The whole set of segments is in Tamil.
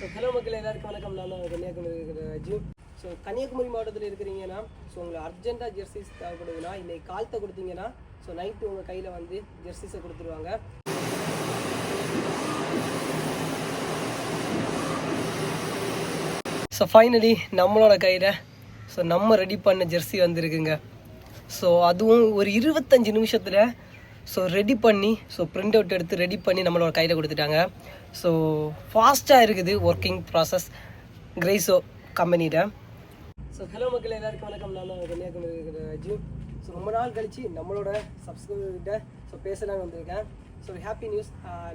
ஸோ ஹலோ மக்கள் எல்லாருக்கும் வணக்கம். நான் கன்னியாகுமரி இருக்கிற ராஜு ஸோ கன்னியாகுமரி மாவட்டத்தில் இருக்கிறீங்கன்னா ஸோ உங்களுக்கு அர்ஜென்ட்டாக ஜெர்சிஸ் தேவைப்படுதுன்னா இன்றைக்கி காலத்தை கொடுத்தீங்கன்னா ஸோ நைட்டு உங்கள் கையில் வந்து ஜெர்சிஸை கொடுத்துருவாங்க. ஸோ ஃபைனலி நம்மளோட கையில் ஸோ நம்ம ரெடி பண்ண ஜெர்சி வந்திருக்குங்க. ஸோ அதுவும் ஒரு இருபத்தஞ்சி நிமிஷத்தில் ஸோ ரெடி பண்ணி ஸோ பிரிண்ட் அவுட் எடுத்து ரெடி பண்ணி நம்மளோட கையில் கொடுத்துட்டாங்க. ஸோ ஃபாஸ்ட்டாக இருக்குது ஒர்க்கிங் ப்ராசஸ் கிரேஸோ கம்பெனியில் ஸோ ஹலோ மக்கள் எல்லாருக்கும் வணக்கம். நான் கன்னியாகுமரி இருக்கிற ஸோ ரொம்ப நாள் கழித்து நம்மளோட சப்ஸ்கிரைபர்கிட்ட ஸோ பேசலாம்னு வந்திருக்கேன். ஸோ ஹாப்பி நியூஸ்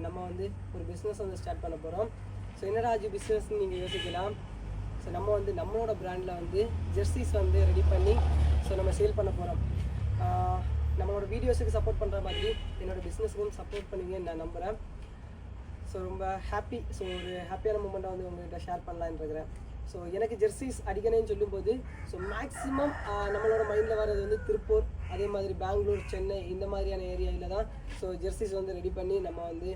நம்ம வந்து ஒரு பிஸ்னஸ் வந்து ஸ்டார்ட் பண்ண போகிறோம் ஸோ என்ன ராஜு பிஸ்னஸ்ன்னு நீங்கள் யோசிக்கலாம். ஸோ நம்ம வந்து நம்மளோட ப்ராண்டில் வந்து ஜெர்சிஸ் வந்து ரெடி பண்ணி ஸோ நம்ம சேல் பண்ண போகிறோம் நம்மளோட வீடியோஸுக்கு சப்போர்ட் பண்ணுற மாதிரி என்னோட பிஸ்னஸுக்கும் சப்போர்ட் பண்ணுவீங்கன்னு நான் நம்புகிறேன் ஸோ ரொம்ப ஹாப்பி ஸோ ஒரு ஹாப்பியான மூமெண்ட்டை வந்து உங்கள்கிட்ட ஷேர் பண்ணலான்னு இருக்கிறேன். ஸோ எனக்கு ஜெர்சிஸ் அடிக்கணும்னு சொல்லும்போது ஸோ மேக்ஸிமம் நம்மளோட மைண்டில் வர்றது வந்து திருப்பூர் அதே மாதிரி பெங்களூர் சென்னை இந்த மாதிரியான ஏரியாவில் தான் ஸோ ஜெர்சிஸ் வந்து ரெடி பண்ணி நம்ம வந்து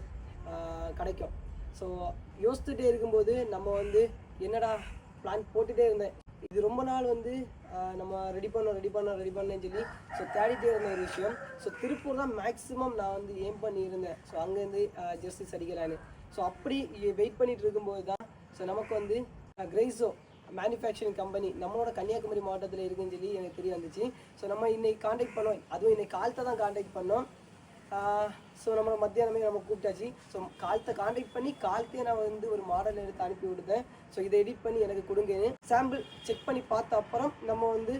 கிடைக்கும். ஸோ யோசிச்சுட்டே இருக்கும்போது நம்ம வந்து என்னடா பிளான் போட்டுகிட்டே இருந்தேன். இது ரொம்ப நாள் வந்து நம்ம ரெடி பண்ணோம் ரெடி பண்ணோம் ரெடி பண்ணேன்னு சொல்லி ஸோ தேடிட்டே இருந்த ஒரு விஷயம். ஸோ திருப்பூர் தான் மேக்ஸிமம் நான் வந்து ஏம் பண்ணியிருந்தேன். ஸோ அங்கேருந்து ஜஸ்டிஸ் அடிக்கலான்னு. ஸோ அப்படி வெயிட் பண்ணிட்டு இருக்கும்போது தான் ஸோ நமக்கு வந்து கிரைஸோ மேனுஃபேக்சரிங் கம்பெனி நம்மளோட கன்னியாகுமரி மாவட்டத்தில் இருக்குன்னு சொல்லி எனக்கு தெரிய வந்துச்சு. ஸோ நம்ம இன்னைக்கு காண்டாக்ட் பண்ணோம். அதுவும் இன்னைக்கு காலத்தை தான் காண்டாக்ட் பண்ணோம். ஸோ நம்மளை மத்தியானமே நம்ம கூப்பிட்டாச்சு. ஸோ காலத்தை காண்டாக்ட் பண்ணி காலத்தையே நான் வந்து ஒரு மாடல் எடுத்து அனுப்பி விடுதேன் ஸோ இதை எடிட் பண்ணி எனக்கு கொடுங்கன்னு சாம்பிள் செக் பண்ணி பார்த்த அப்புறம் நம்ம வந்து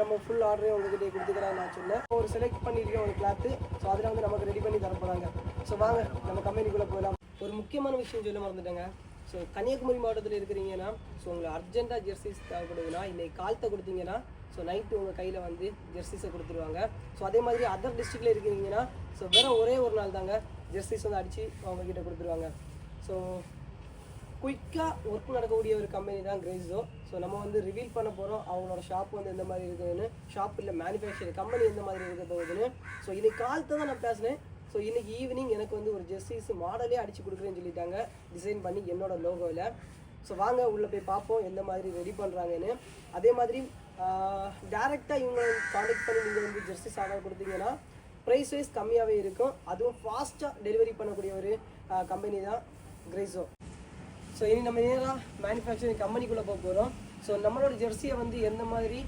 நம்ம ஃபுல் ஆர்டரே உங்ககிட்ட கொடுத்துக்கலாம் நான் சொன்னேன். ஒரு செலக்ட் பண்ணியிருக்கேன் ஒரு கிளாத்து ஸோ அதில் வந்து நமக்கு ரெடி பண்ணி தர போகிறாங்க ஸோ வாங்க நம்ம கம்பெனிக்குள்ளே போகலாம் ஒரு முக்கியமான விஷயம் சொல்ல மறந்துட்டேங்க. ஸோ கன்னியாகுமரி மாவட்டத்தில் இருக்கிறீங்கன்னா ஸோ உங்களுக்கு அர்ஜென்ட்டாக ஜெர்சிஸ் தேவைப்படுதுன்னா இன்றைக்கி காலத்தை கொடுத்தீங்கன்னா ஸோ நைட்டு உங்கள் கையில் வந்து ஜெர்சிஸை கொடுத்துருவாங்க. ஸோ அதே மாதிரி அதர் டிஸ்ட்ரிக்டில் இருக்கிறீங்கன்னா ஸோ வெறும் ஒரே ஒரு நாள் தாங்க ஜெர்சிஸ் வந்து அடித்து அவங்கக்கிட்ட கொடுத்துருவாங்க. ஸோ குயிக்காக ஒர்க் நடக்கக்கூடிய ஒரு கம்பெனி தான் கிரேஸோ ஸோ நம்ம வந்து ரிவீல் பண்ண போகிறோம் அவங்களோட ஷாப் வந்து எந்த மாதிரி இருக்குதுன்னு. ஷாப் இல்லை மேனுஃபேக்சர் கம்பெனி எந்த மாதிரி இருக்க போகுதுன்னு. ஸோ இன்னைக்கு காலத்தை தான் நான் பேசினேன். ஸோ இன்றைக்கி ஈவினிங் எனக்கு வந்து ஒரு ஜெர்சிஸ் மாடலே அடிச்சு கொடுக்குறேன்னு சொல்லிட்டாங்க. டிசைன் பண்ணி என்னோட லோகோவில் ஸோ வாங்க உள்ளே போய் பார்ப்போம் எந்த மாதிரி ரெடி பண்ணுறாங்கன்னு அதே மாதிரி டேரெக்டாக இவங்க காண்டாக்ட் பண்ணி நீங்கள் வந்து ஜெர்சிஸ் ஆர்டர் கொடுத்தீங்கன்னா ப்ரைஸ் வைஸ் கம்மியாகவே இருக்கும். அதுவும் ஃபாஸ்ட்டாக டெலிவரி பண்ணக்கூடிய ஒரு கம்பெனி தான் கிரைஸோ ஸோ இனி நம்ம நேராக மேனுஃபேக்சரிங் கம்பெனிக்குள்ளே போக போகிறோம் ஸோ நம்மளோட ஜெர்சியை வந்து எந்த மாதிரி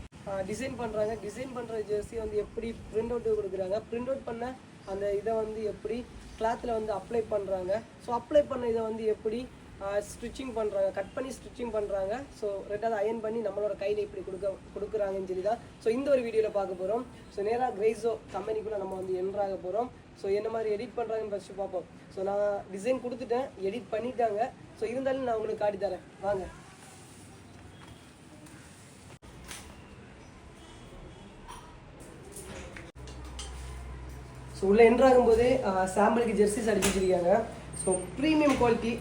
டிசைன் பண்ணுறாங்க டிசைன் பண்ணுற ஜெர்சியை வந்து எப்படி பிரிண்ட் அவுட் கொடுக்குறாங்க பிரிண்ட் அவுட் பண்ண அந்த இதை வந்து எப்படி கிளாத்தில் வந்து அப்ளை பண்ணுறாங்க ஸோ அப்ளை பண்ண இதை வந்து எப்படி ஸ்டிச்சிங் பண்ணுறாங்க கட் பண்ணி ஸ்டிச்சிங் பண்ணுறாங்க ஸோ ரெண்டாவது அயன் பண்ணி நம்மளோட கையில் இப்படி கொடுக்க கொடுக்குறாங்கன்னு சொல்லி தான் ஸோ இந்த ஒரு வீடியோவில் பார்க்க போகிறோம் ஸோ நேராக கிரேஸோ கம்பெனிக்குள்ளே நம்ம வந்து என்ட்ராக போகிறோம் ஸோ என்ன மாதிரி எடிட் பண்ணுறாங்கன்னு ஃபஸ்ட்டு பார்ப்போம். ஸோ நான் டிசைன் கொடுத்துட்டேன். எடிட் பண்ணிட்டாங்க. ஸோ இருந்தாலும் நான் உங்களுக்கு காட்டி தரேன். வாங்க. ஸோ உள்ளே என்ட்ராகும் ஆகும்போது சாம்பிளுக்கு ஜெர்சிஸ் அடிச்சு வச்சிருக்காங்க. ஸோ ப்ரீமியம் குவாலிட்டி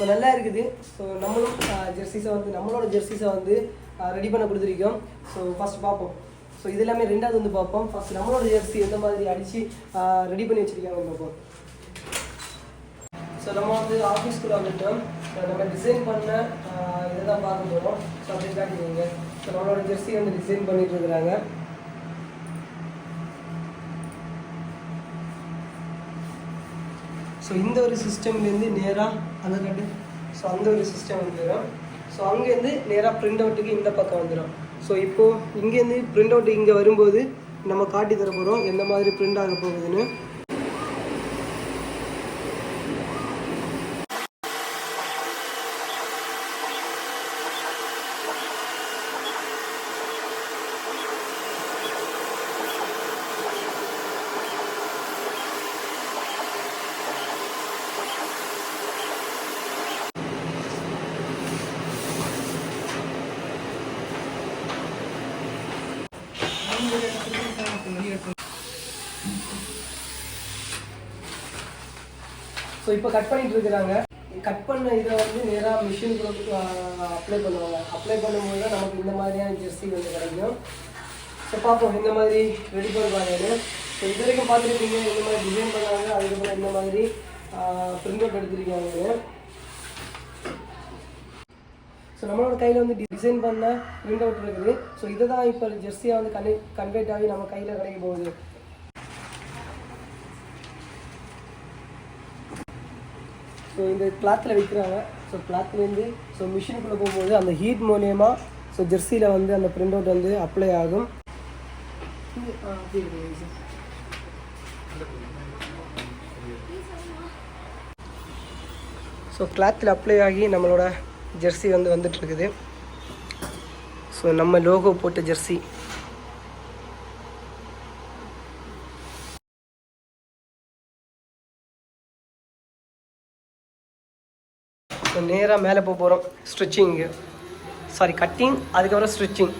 ஸோ நல்லா இருக்குது. ஸோ நம்மளும் ஜெர்சிஸை வந்து நம்மளோட ஜெர்சிஸை வந்து ரெடி பண்ண கொடுத்துருக்கோம். ஸோ ஃபர்ஸ்ட் பார்ப்போம். ஸோ இது எல்லாமே ரெண்டாவது வந்து பார்ப்போம். ஃபர்ஸ்ட் நம்மளோட ஜெர்சி எந்த மாதிரி அடித்து ரெடி பண்ணி வச்சுருக்காங்க பார்ப்போம். ஸோ நம்ம வந்து ஆஃபீஸ்க்குள்ளே வந்துட்டோம். ஸோ நம்ம டிசைன் பண்ண இதை தான் பார்க்க போகிறோம் ஸோ அப்படி காட்டிக்கோங்க. ஸோ நம்மளோட ஜெர்சி வந்து டிசைன் பண்ணிட்டு இருக்கிறாங்க. ஸோ இந்த ஒரு சிஸ்டம்லேருந்து நேராக அந்த கட்டு ஸோ அந்த ஒரு சிஸ்டம் வந்துடும் ஸோ அங்கேருந்து நேராக பிரிண்ட் அவுட்டுக்கு இந்த பக்கம் வந்துடும் ஸோ இப்போது இங்கேருந்து பிரிண்ட் அவுட்டு இங்கே வரும்போது நம்ம காட்டி தர போகிறோம் எந்த மாதிரி பிரிண்ட் ஆக போகுதுன்னு. ஸோ இப்போ கட் பண்ணிட்டு இருக்கிறாங்க. கட் பண்ண இதை வந்து நேராக மிஷின் அப்ளை பண்ணுவாங்க. அப்ளை பண்ணும்போது தான் நமக்கு இந்த மாதிரியான ஜெர்சி வந்து கிடைக்கும். ஸோ பார்ப்போம். இந்த மாதிரி ரெடி பண்ணுவாங்கன்னு ஸோ இது வரைக்கும் பார்த்துருக்கீங்க. இந்த மாதிரி டிசைன் பண்ணாங்க. அதுக்கப்புறம் இந்த மாதிரி பிரிண்ட் அவுட் எடுத்திருக்காங்க ஸோ நம்மளோட கையில் வந்து டிசைன் பண்ண பிரிண்ட் அவுட் இருக்குது. ஸோ இதை தான் இப்போ ஜெர்சியாக வந்து கன்வெ கன்வெர்ட் ஆகி நம்ம கையில் கிடைக்க போகுது. ஸோ இந்த கிளாத்தில் விற்கிறாங்க ஸோ கிளாத்லேருந்து ஸோ மிஷினுக்குள்ளே போகும்போது அந்த ஹீட் மூலியமாக ஸோ ஜெர்சியில் வந்து அந்த பிரிண்ட் அவுட் வந்து அப்ளை ஆகும். ஸோ கிளாத்தில் அப்ளை ஆகி நம்மளோட ஜெர்சி வந்து வந்துட்டுருக்குது ஸோ நம்ம லோகோ போட்ட ஜெர்சி ஸோ நேராக மேலே போக போகிறோம் ஸ்ட்ரிச்சிங்கு சாரி கட்டிங் அதுக்கப்புறம் stitching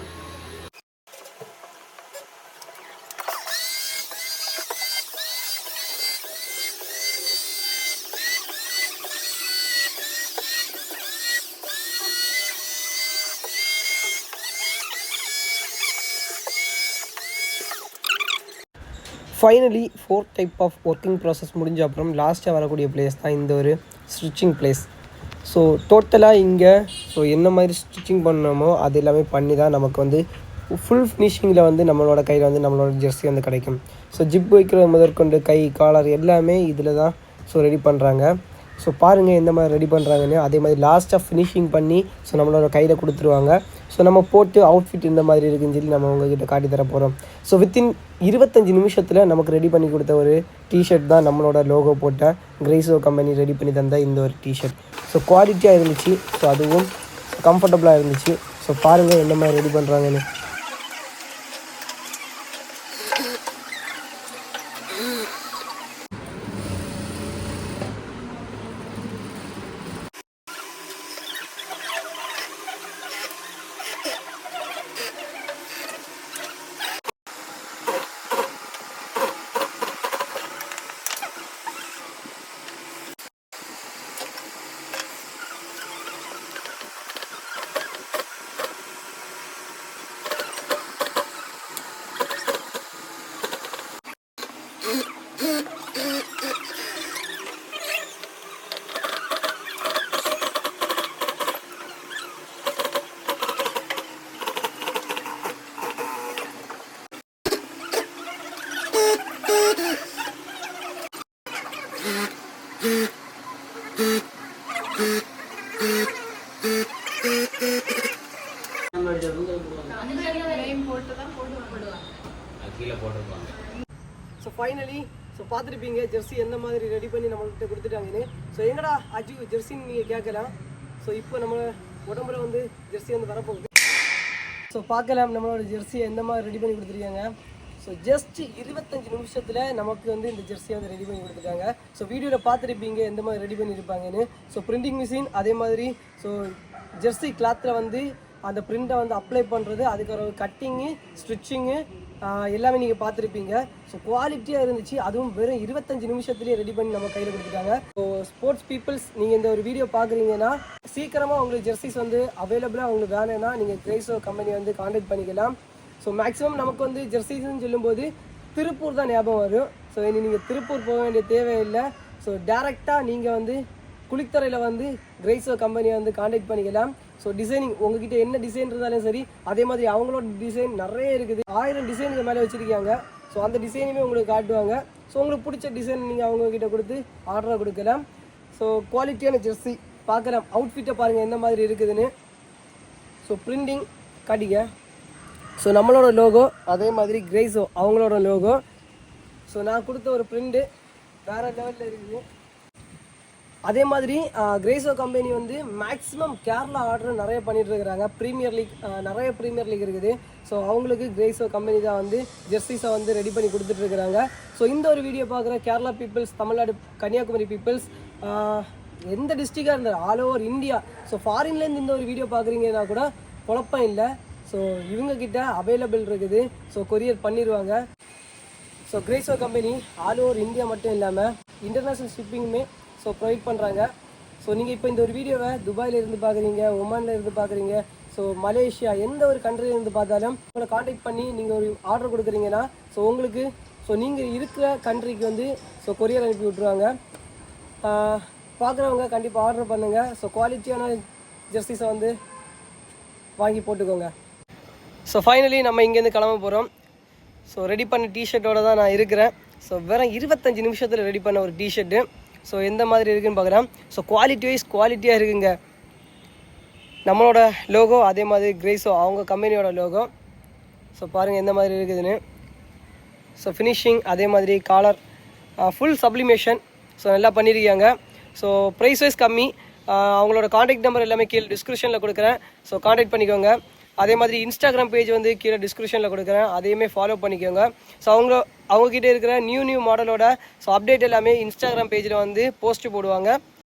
finally four type of working process முடிஞ்ச அப்புறம் லாஸ்ட்டாக வரக்கூடிய பிளேஸ் தான் இந்த ஒரு ஸ்டிச்சிங் பிளேஸ் ஸோ டோட்டலாக இங்கே ஸோ என்ன மாதிரி ஸ்டிச்சிங் பண்ணணுமோ அது எல்லாமே பண்ணி தான் நமக்கு வந்து ஃபுல் ஃபினிஷிங்கில் வந்து நம்மளோட கையில் வந்து நம்மளோட ஜெர்சி வந்து கிடைக்கும். ஸோ ஜிப் வைக்கிற முதற்கொண்டு கை காலர் எல்லாமே இதில் தான் ஸோ ரெடி பண்ணுறாங்க ஸோ பாருங்கள் எந்த மாதிரி ரெடி பண்ணுறாங்கன்னு அதே மாதிரி லாஸ்ட்டாக ஃபினிஷிங் பண்ணி ஸோ நம்மளோட கையில் கொடுத்துருவாங்க. ஸோ நம்ம போட்டு அவுட்ஃபிட் இந்த மாதிரி இருக்குன்னு சொல்லி நம்ம உங்ககிட்ட காட்டி தர போகிறோம் ஸோ வித்தின் இருபத்தஞ்சி நிமிஷத்தில் நமக்கு ரெடி பண்ணி கொடுத்த ஒரு டிஷர்ட் தான் நம்மளோட லோகோ போட்ட கிரேசோ கம்பெனி ரெடி பண்ணி தந்த இந்த ஒரு டிஷர்ட் ஸோ குவாலிட்டியாக இருந்துச்சு. ஸோ அதுவும் கம்ஃபர்டபுளாக இருந்துச்சு. ஸோ பாருங்கள் என்ன மாதிரி ரெடி பண்ணுறாங்கன்னு ஸோ ஃபைனலி ஸோ பார்த்துருப்பீங்க ஜெர்சி எந்த மாதிரி ரெடி பண்ணி நம்மள்கிட்ட கொடுத்துட்டாங்கன்னு. ஸோ எங்கடா அஜி ஜெர்சின்னு நீங்கள் கேட்கலாம். ஸோ இப்போ நம்ம உடம்புல வந்து ஜெர்சி வந்து வரப்போகுது. ஸோ பார்க்கலாம் நம்மளோட ஜெர்சியை எந்த மாதிரி ரெடி பண்ணி கொடுத்துருக்காங்க. ஸோ ஜஸ்ட் இருபத்தஞ்சு நிமிஷத்தில் நமக்கு வந்து இந்த ஜெர்சியை வந்து ரெடி பண்ணி கொடுத்துருக்காங்க. ஸோ வீடியோவில் பார்த்துருப்பீங்க எந்த மாதிரி ரெடி பண்ணியிருப்பாங்கன்னு ஸோ பிரிண்டிங் மிஷின் அதே மாதிரி ஸோ ஜெர்சி கிளாத்தில் வந்து அந்த பிரிண்டை வந்து அப்ளை பண்ணுறது அதுக்கப்புறம் கட்டிங்கு ஸ்டிச்சிங்கு எல்லாமே நீங்கள் பார்த்துருப்பீங்க. ஸோ குவாலிட்டியாக இருந்துச்சு. அதுவும் வெறும் இருபத்தஞ்சு நிமிஷத்துலேயே ரெடி பண்ணி நம்ம கையில் கொடுத்துட்டாங்க ஸோ ஸ்போர்ட்ஸ் பீப்புள்ஸ் நீங்கள் இந்த ஒரு வீடியோ பார்க்குறீங்கன்னா சீக்கிரமாக உங்களுக்கு ஜெர்சிஸ் வந்து அவைலபிளாக உங்களுக்கு வேணும்னா நீங்கள் கிரேஸோ கம்பெனி வந்து காண்டாக்ட் பண்ணிக்கலாம். ஸோ மேக்ஸிமம் நமக்கு வந்து ஜெர்சிஸ்ன்னு சொல்லும்போது திருப்பூர் தான் ஞாபகம் வரும். ஸோ இனி நீங்கள் திருப்பூர் போக வேண்டிய தேவையில்லை. ஸோ டேரெக்டாக நீங்கள் வந்து குளித்தரையில் வந்து கிரைஸோ கம்பெனியை வந்து காண்டாக்ட் பண்ணிக்கலாம். ஸோ டிசைனிங் உங்ககிட்ட என்ன டிசைன் இருந்தாலும் சரி அதே மாதிரி அவங்களோட டிசைன் நிறைய இருக்குது. ஆயிரம் டிசைனுக்கு மேலே வச்சுருக்காங்க. ஸோ அந்த டிசைனுமே உங்களுக்கு காட்டுவாங்க. ஸோ உங்களுக்கு பிடிச்ச டிசைன் நீங்கள் அவங்கக்கிட்ட கொடுத்து ஆர்டரை கொடுக்கலாம். ஸோ குவாலிட்டியான ஜெர்சி பார்க்கலாம். அவுட்ஃபிட்டை பாருங்கள் எந்த மாதிரி இருக்குதுன்னு. ஸோ பிரிண்டிங் காட்டிங்க ஸோ நம்மளோட லோகோ அதே மாதிரி கிரேஸோ அவங்களோட லோகோ ஸோ நான் கொடுத்த ஒரு பிரிண்ட்டு வேறு லெவலில் இருக்குது அதே மாதிரி கிரேஸோ கம்பெனி வந்து மேக்ஸிமம் கேரளா ஆர்டர் நிறைய பண்ணிகிட்டு இருக்கிறாங்க. ப்ரீமியர் லீக் நிறைய ப்ரீமியர் லீக் இருக்குது. ஸோ அவங்களுக்கு கிரேஸோ கம்பெனி தான் வந்து ஜெர்சிஸை வந்து ரெடி பண்ணி கொடுத்துட்ருக்குறாங்க ஸோ இந்த ஒரு வீடியோ பார்க்குற கேரளா பீப்புள்ஸ் தமிழ்நாடு கன்னியாகுமரி பீப்புள்ஸ் எந்த டிஸ்ட்ரிக்டாக இருந்தாலும் ஆல் ஓவர் இந்தியா ஸோ ஃபாரின்லேருந்து இந்த ஒரு வீடியோ பார்க்குறீங்கன்னா கூட குழப்பம் இல்லை. ஸோ இவங்கக்கிட்ட அவைலபிள் இருக்குது. ஸோ கொரியர் பண்ணிடுவாங்க so Grazo company all over India மட்டும் இல்லாமல் இன்டர்நேஷ்னல் ஷிப்பிங்குமே ஸோ ப்ரொவைட் பண்ணுறாங்க ஸோ நீங்கள் இப்போ இந்த ஒரு வீடியோவை துபாயில் இருந்து பார்க்குறீங்க ஒமானில் இருந்து பார்க்குறீங்க ஸோ மலேசியா எந்த ஒரு countryல இருந்து பார்த்தாலும் உங்களை காண்டாக்ட் பண்ணி நீங்கள் ஒரு ஆர்டர் கொடுக்குறீங்கன்னா ஸோ உங்களுக்கு ஸோ நீங்கள் இருக்கிற கண்ட்ரிக்கு வந்து ஸோ கொரியர் அனுப்பி விட்ருவாங்க பார்க்குறவங்க கண்டிப்பாக ஆர்டர் பண்ணுங்கள் ஸோ குவாலிட்டியான ஜெர்சிஸை வந்து வாங்கி போட்டுக்கோங்க. ஸோ ஃபைனலி நம்ம இங்கேருந்து கிளம்ப போகிறோம் ஸோ ரெடி பண்ண டிஷர்ட்டோட தான் நான் இருக்கிறேன். ஸோ வெறும் இருபத்தஞ்சி நிமிஷத்தில் ரெடி பண்ண ஒரு டிஷர்ட்டு ஸோ எந்த மாதிரி இருக்குன்னு பார்க்குறேன் ஸோ குவாலிட்டி வைஸ் குவாலிட்டியாக இருக்குங்க. நம்மளோட லோகோ அதே மாதிரி கிரேஸோ அவங்க கம்பெனியோட லோகோ ஸோ பாருங்கள் எந்த மாதிரி இருக்குதுன்னு. ஸோ ஃபினிஷிங் அதே மாதிரி காலர் ஃபுல் சப்ளிமேஷன் ஸோ நல்லா பண்ணியிருக்காங்க. ஸோ ப்ரைஸ் வைஸ் கம்மி. அவங்களோட காண்டாக்ட் நம்பர் எல்லாமே கீழே டிஸ்கிரிப்ஷனில் கொடுக்குறேன். ஸோ காண்டாக்ட் பண்ணிக்கோங்க. அதே மாதிரி இன்ஸ்டாகிராம் பேஜ் வந்து கீழே டிஸ்கிரிப்ஷனில் கொடுக்குறேன். அதையுமே ஃபாலோ பண்ணிக்கோங்க. ஸோ அவங்க அவங்கக்கிட்ட இருக்கிற நியூ நியூ மாடலோட ஸோ அப்டேட் எல்லாமே இன்ஸ்டாகிராம் பேஜில் வந்து போஸ்ட் போடுவாங்க.